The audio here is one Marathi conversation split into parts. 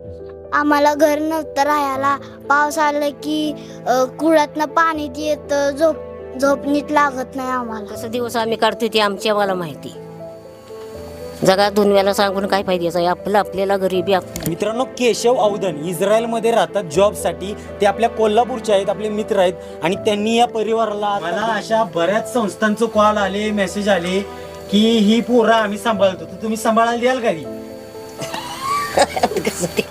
आम्हाला घर नव्हतं राहायला. पाऊस आलं की कुळातनं पाणी येतं झोप झोप नीट लागत नाही आम्हाला. कसं दिवस आम्ही काढतोय ते आमच्या मला माहिती. जगात दुनियाला सांगून काय फायद्याचं आहे? आपलं आपल्याला गरिबी आप मित्रांनो केशव अवधन इस्रायलमध्ये राहतात जॉबसाठी. ते आपल्या कोल्हापूरचे आहेत आपले मित्र आहेत. आणि त्यांनी या परिवाराला मला अशा बऱ्याच संस्थांचं कॉल आले मेसेज आले की ही पोरं आम्ही सांभाळतो. तर तुम्ही सांभाळायला द्याल का ती?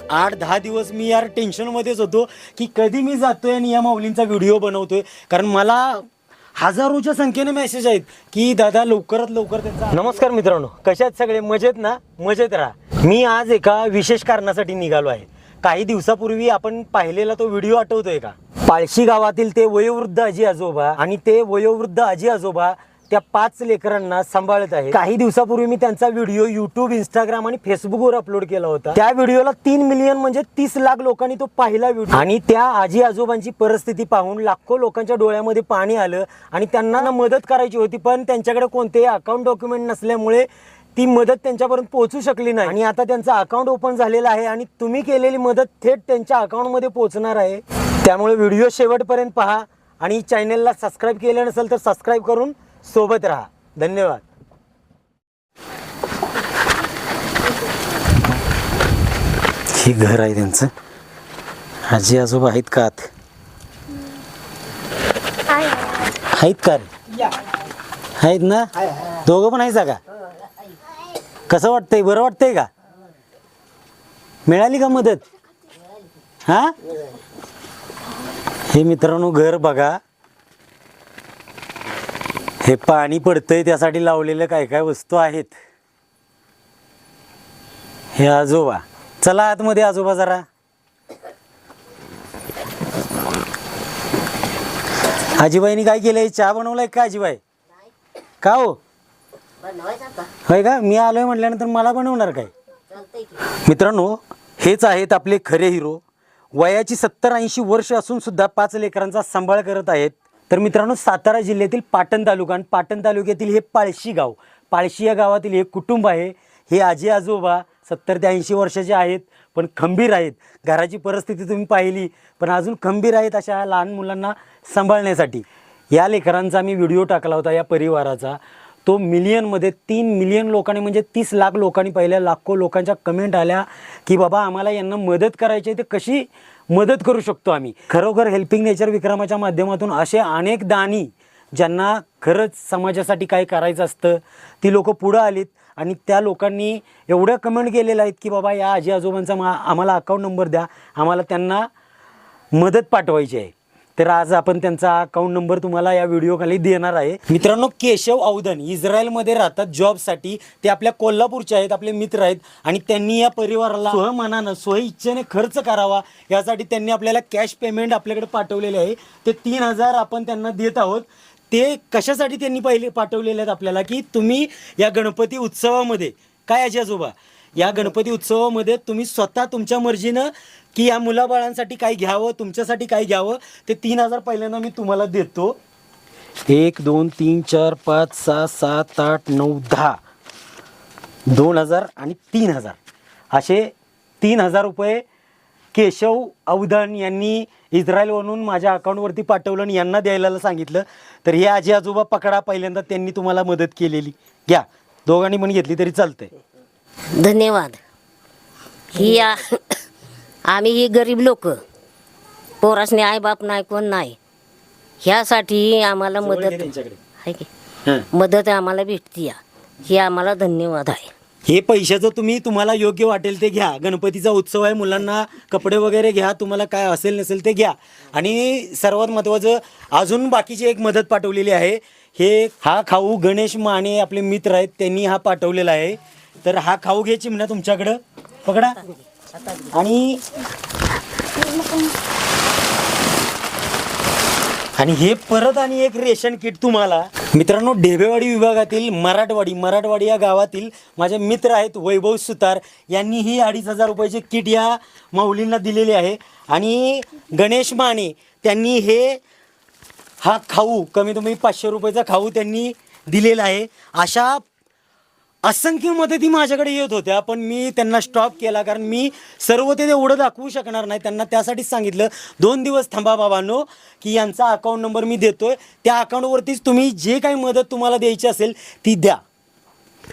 आठ दहा दिवस मी यार टेन्शन मध्येच होतो की कधी मी जातोय आणि या माऊलींचा व्हिडिओ बनवतोय. कारण मला हजारोच्या संख्येने मेसेज आहेत की दादा लवकरात लवकर त्यांचा नमस्कार मित्रांनो. कशात सगळे? मजेत ना? मजेत राहा. मी आज एका विशेष कारणासाठी निघालो आहे. काही दिवसापूर्वी आपण पाहिलेला तो व्हिडिओ आठवतोय का? पाळशी गावातील ते वयोवृद्ध आजी आजोबा आणि ते वयोवृद्ध आजी आजोबा त्या पाच लेकरांना सांभाळत आहे. काही दिवसापूर्वी मी त्यांचा व्हिडिओ युट्यूब इंस्टाग्राम आणि फेसबुकवर अपलोड केला होता. त्या व्हिडिओला तीन मिलियन म्हणजे तीस लाख लोकांनी तो पाहिला व्हिडिओ. आणि त्या आजी आजोबांची परिस्थिती पाहून लाखो लोकांच्या डोळ्यामध्ये पाणी आलं आणि त्यांना ना मदत करायची होती पण त्यांच्याकडे कोणतेही अकाउंट डॉक्युमेंट नसल्यामुळे ती मदत त्यांच्यापर्यंत पोहोचू शकली नाही. आणि आता त्यांचं अकाउंट ओपन झालेलं आहे आणि तुम्ही केलेली मदत थेट त्यांच्या अकाउंटमध्ये पोहोचणार आहे. त्यामुळे व्हिडिओ शेवटपर्यंत पहा आणि चॅनलला सबस्क्राईब केलं नसेल तर सबस्क्राईब करून सोबत राहा. धन्यवाद. हे घर आहे त्यांचं. आजी आजोबा आहेत का आत? आहेत का रे? आहेत ना? दोघं पण आहेत का? कसं वाटतंय? बरं वाटतंय का? मिळाली का मदत? हा? हे मित्रांनो घर बघा. हे पाणी पडतंय त्यासाठी लावलेलं काय काय वस्तू आहेत? हे आजोबा. चला आतमध्ये आजोबा जरा. आजीबाईनी काय केलंय? चहा बनवलाय का आजीबाई? का हो? होय का? मी आलोय म्हटल्यानंतर मला बनवणार काय? मित्रांनो हेच आहेत आपले खरे हिरो. वयाची सत्तर ऐंशी वर्ष असून सुद्धा पाच लेकरांचा सांभाळ करत आहेत. तर मित्रांनो सातारा जिल्ह्यातील पाटण तालुका आणि पाटण तालुक्यातील हे पाळशी गाव पाळशी या गावातील हे कुटुंब आहे. हे आजी आजोबा सत्तर ते ऐंशी वर्षाचे आहेत पण खंबीर आहेत. घराची परिस्थिती तुम्ही पाहिली पण अजून खंबीर आहेत अशा लहान मुलांना सांभाळण्यासाठी. या लेकरांचा मी व्हिडिओ टाकला होता या परिवाराचा. तो मिलियनमध्ये तीन मिलियन लोकांनी म्हणजे तीस लाख लोकांनी पहिल्या. लाखो लोकांच्या कमेंट आल्या की बाबा आम्हाला यांना मदत करायची आहे ते कशी मदत करू शकतो आम्ही? खरोखर हेल्पिंग नेचर विक्रमाच्या माध्यमातून असे अनेक दानी ज्यांना खरंच समाजासाठी काय करायचं असतं ती लोकं पुढं आलीत आणि त्या लोकांनी एवढ्या कमेंट केलेल्या आहेत की बाबा या आजी आजोबांचा मा आम्हाला अकाउंट नंबर द्या. आम्हाला त्यांना मदत पाठवायची आहे. तर आज आपण त्यांचा अकाउंट नंबर तुम्हाला या व्हिडिओ खाली देणार आहे. मित्रांनो केशव अवधन इस्रायलमध्ये राहतात जॉबसाठी ते आपल्या कोल्हापूरचे आहेत आपले मित्र आहेत. आणि त्यांनी या परिवाराला स्वमनानं स्वइच्छेने खर्च करावा. यासाठी त्यांनी आपल्याला कॅश पेमेंट आपल्याकडे पाठवलेले आहे. ते तीन हजार आपण त्यांना देत आहोत. ते कशासाठी त्यांनी पहिले पाठवलेले आहेत आपल्याला की तुम्ही या गणपती उत्सवामध्ये काय आजी आजोबा? या गणपती उत्सवामध्ये तुम्ही स्वतः तुमच्या मर्जीनं की या मुलाबाळांसाठी काय घ्यावं तुमच्यासाठी काय घ्यावं ते तीन हजार पहिल्यांदा मी तुम्हाला देतो. एक दोन तीन चार पाच सहा सात आठ नऊ दहा. दोन हजार आणि तीन हजार. असे तीन हजार रुपये केशव अवधन यांनी इस्रायलवरून माझ्या अकाउंटवरती पाठवलं आणि यांना द्यायला सांगितलं. तर हे आजी आजोबा पकडा पहिल्यांदा त्यांनी तुम्हाला मदत केलेली. घ्या. दोघांनी पण घेतली तरी चालतंय. धन्यवाद. ही आम्ही ही गरीब लोक. पोरासने आई बाप नाही कोण नाही. ह्यासाठी आम्हाला मदत. आहे की. मदत आम्हाला भेटती या. ही आम्हाला धन्यवाद आहे. हे पैशाचं तुम्ही तुम्हाला योग्य वाटेल ते घ्या. गणपतीचा उत्सव आहे मुलांना कपडे वगैरे घ्या. तुम्हाला काय असेल नसेल ते घ्या. आणि सर्वात महत्त्वाचं अजून बाकीची एक मदत पाठवलेली आहे. हे हा खाऊ गणेश माने आपले मित्र आहेत त्यांनी हा पाठवलेला आहे. तर हा खाऊ घे चिमणा तुमच्याकडं. पकडा. आणि आणि हे परत आणि एक रेशन किट तुम्हाला. मित्रांनो ढेबेवाडी विभागातील मराठवाडी मराठवाडी या गावातील माझे मित्र आहेत वैभव सुतार. यांनी ही अडीच हजार रुपयाचे किट या माऊलींना दिलेली आहे. आणि गणेश माने त्यांनी हे हा खाऊ कमी कमी पाचशे रुपयाचा खाऊ त्यांनी दिलेला आहे. अशा असंख्य मदती माझ्याकडे येत होत्या पण मी त्यांना स्टॉप केला कारण मी सर्व ते एवढं दाखवू शकणार नाही. त्यांना त्यासाठीच सांगितलं दोन दिवस थांबा बाबांनो की यांचा अकाउंट नंबर मी देतोय. त्या अकाउंटवरतीच तुम्ही जे काही मदत तुम्हाला द्यायची असेल ती द्या.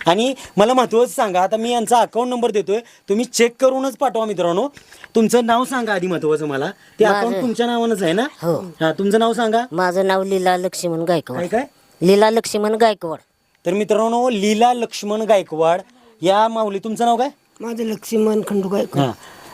आणि मला महत्त्वाचं सांगा आता मी यांचा अकाउंट नंबर देतोय तुम्ही चेक करूनच पाठवा मित्रांनो. तुमचं नाव सांगा आधी महत्त्वाचं मला. ते माझं- अकाउंट तुमच्या नावानंच आहे ना? हो. हा तुमचं नाव सांगा. माझं नाव लीला लक्ष्मण काय गायकवाड काय? लीला लक्ष्मण गायकवाड. तर मित्रांनो लीला लक्ष्मण गायकवाड या माऊली तुमचं नाव काय? माझं लक्ष्मण खंडू गायकवाड.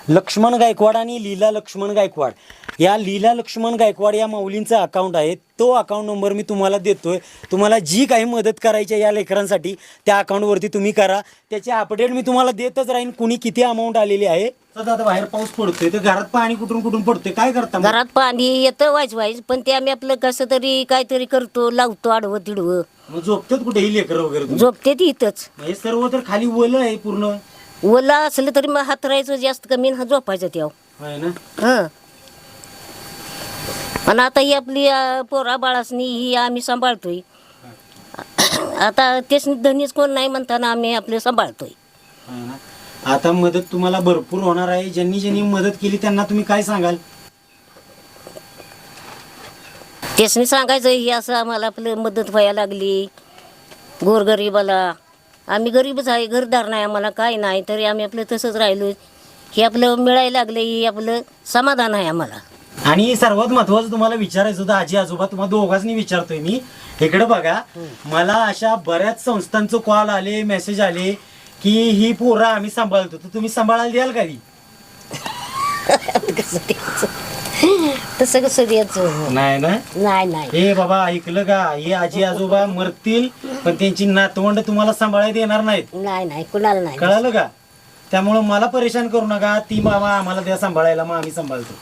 लक्ष्मण गायकवाड आणि लीला लक्ष्मण गायकवाड. या लीला लक्ष्मण गायकवाड या माऊलींचा अकाउंट आहे. तो अकाउंट नंबर मी तुम्हाला देतोय. तुम्हाला जी काही मदत करायची आहे या लेकरांसाठी त्या अकाउंटवरती तुम्ही करा. त्याचे अपडेट मी तुम्हाला देतच राहीन. कुणी किती अमाऊंट आलेली आहे. आता बाहेर पाऊस पडतोय. तर घरात पाणी कुठून कुठून पडतोय? काय करता मग? घरात पाणी येतं वाईच वाईच पण ते आम्ही आपलं कसं तरी काहीतरी करतो लावतो आडवं तिडवं. मग झोपतात कुठे ही लेकरं वगैरे तुम्ही? झोपते ती इथंच हे सर्व तर खाली वलं आहे पूर्ण. ओला असलं तरी मग हात राहायचं जास्त कमी आणि हात झोपायचं त्याव आहे ना? हं. आणि आता ही आपली अं, पोरा बाळासनी ही आम्ही सांभाळतोय. आता तेच धनीच कोण नाही म्हणताना आम्ही आपले सांभाळतोय. ना? आता मदत तुम्हाला भरपूर होणार आहे. ज्यांनी ज्यांनी मदत केली त्यांना तुम्ही काय सांगाल? त्यासनी सांगायचं ही असं आम्हाला आपलं मदत व्हायला लागली. गोरगरीबाला. आम्ही गरीबच आहे घरदार नाही आम्हाला काय नाही तरी आम्ही आपलं तसंच राहिलो. हे आपलं मिळायला लागलं हे आपलं समाधान आहे आम्हाला. आणि सर्वात महत्वाचं तुम्हाला विचारायचं होतं आजी आजोबा तुम्हाला दोघांनी विचारतोय मी. इकडे बघा मला अशा बऱ्याच संस्थांचं कॉल आले मेसेज आले की ही पोरं आम्ही सांभाळतो. तर तुम्ही सांभाळायला द्याल का ती? तसं कसं द्यायचं नाही ना? नाही नाही. हे बाबा ऐकलं का? हे आजी आजोबा मरतील पण त्यांची नातवंड तुम्हाला सांभाळायला देणार नाहीत. नाही नाही कुणाला नाही. कळालं का? त्यामुळं मला परेशान करू नका. ती मामा आम्हाला द्या सांभाळायला मग आम्ही सांभाळतो.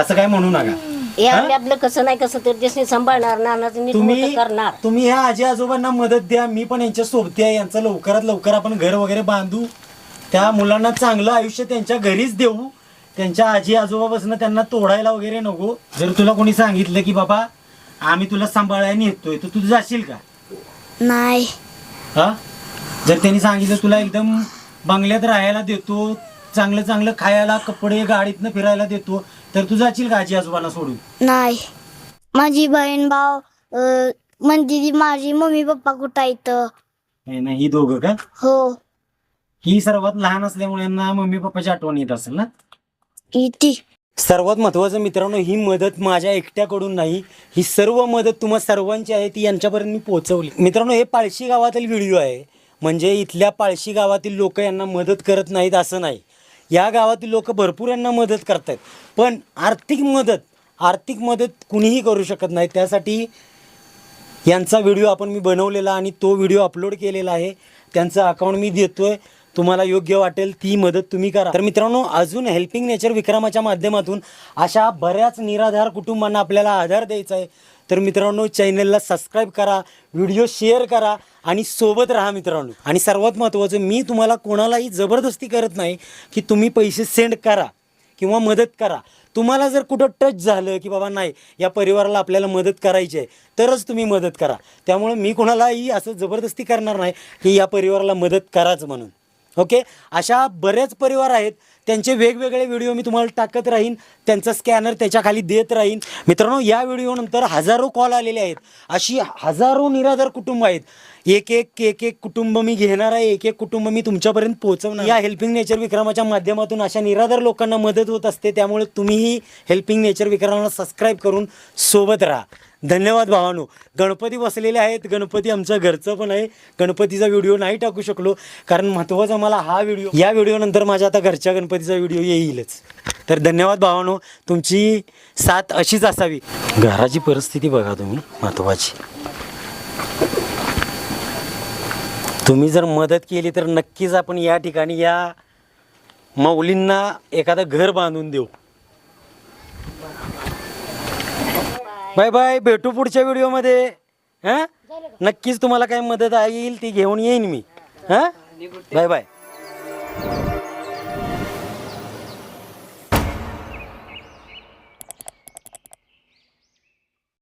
असं काय म्हणू नका. हे? आम्ही आपलं कसं नाही कसं तर सांभाळणार नानाचं नीट तुम्ही मोठं करणार. तुम्ही ह्या आजी आजोबांना मदत द्या. मी पण यांच्या सोबती आहे. यांचं लवकरात लवकर आपण घर वगैरे बांधू. त्या मुलांना चांगलं आयुष्य त्यांच्या घरीच देऊ. त्यांच्या आजी आजोबापासून त्यांना तोडायला वगैरे नको. जर तुला कोणी सांगितलं की बाबा आम्ही तुला सांभाळायला नेतोय तर तू जाशील का? नाही. हा? जर त्यांनी सांगितलं तुला एकदम बंगल्यात राहायला देतो चांगलं चांगलं खायला कपडे गाडीतनं फिरायला देतो तर तू जाशील का आजी आजोबांना सोडून? नाही. माझी बहीण अं, म्हणते ती माझी मम्मी पप्पा कुठं आहेत? हे ना ही दोघं का? हो. ही सर्वात लहान असल्यामुळे यांना मम्मी पप्पाची आठवण येत असेल ना? इथे सर्वात महत्त्वाचं मित्रांनो ही मदत माझ्या एकट्याकडून नाही. ही सर्व मदत तुम्हा सर्वांची आहे ती यांच्यापर्यंत मी पोहोचवली. मित्रांनो हे पाळशी गावातील व्हिडिओ आहे. म्हणजे इथल्या पाळशी गावातील लोक यांना मदत करत नाहीत असं नाही. या गावातील लोक भरपूर यांना मदत करत आहेत पण आर्थिक मदत आर्थिक मदत कुणीही करू शकत नाही. त्यासाठी यांचा व्हिडिओ आपण मी बनवलेला आणि तो व्हिडिओ अपलोड केलेला आहे. त्यांचं अकाउंट मी देतो आहे तुम्हाला योग्य वाटेल ती मदत तुम्ही करा. तर मित्रांनो अजून हेल्पिंग नेचर विक्रमाच्या माध्यमातून अशा बऱ्याच निराधार कुटुंबांना आपल्याला आधार द्यायचा आहे तर मित्रांनो चॅनलला सबस्क्राईब करा व्हिडिओ शेअर करा आणि सोबत राहा मित्रांनो. आणि सर्वात महत्त्वाचं मी तुम्हाला कोणालाही जबरदस्ती करत नाही की तुम्ही पैसे सेंड करा किंवा मदत करा. तुम्हाला जर कुठं टच झालं की बाबा नाही या परिवाराला आपल्याला मदत करायची आहे तरच तुम्ही मदत करा. त्यामुळे मी कोणालाही असं जबरदस्ती करणार नाही की या परिवाराला मदत कराच म्हणून. ओके? अशा बरेच परिवार आहेत. त्यांचे वेगवेगळे व्हिडिओ मी तुम्हाला टाकत राहीन. त्यांचा स्कॅनर त्याच्याखाली देत राहीन. मित्रांनो या व्हिडिओनंतर हजारो कॉल आलेले आहेत. अशी हजारो निराधार कुटुंब आहेत. एक एक एक एक कुटुंब मी घेणार आहे. एक एक कुटुंब मी तुमच्यापर्यंत पोहोचवणार या हेल्पिंग नेचर विक्रमाच्या माध्यमातून अशा निराधार लोकांना मदत होत असते. त्यामुळे तुम्हीही हेल्पिंग नेचर विक्रमाला सबस्क्राईब करून सोबत राहा. धन्यवाद भावानो. गणपती बसलेले आहेत. गणपती आमच्या घरचं पण आहे. गणपतीचा व्हिडिओ नाही टाकू शकलो. कारण महत्त्वाचा मला हा व्हिडिओ या व्हिडिओनंतर माझ्या आता घरच्या गणपतीचा व्हिडिओ येईलच. तर धन्यवाद भावानो. तुमची साथ अशीच असावी. घराची परिस्थिती बघा तुम्ही. महत्त्वाची तुम्ही जर मदत केली तर नक्कीच आपण या ठिकाणी या मौलींना एखादं घर बांधून देऊ. बाय बाय भेटू पुढच्या व्हिडिओमध्ये. हां? नक्कीच तुम्हाला काय मदत येईल ती घेऊन येईन मी. हां? Bye bye.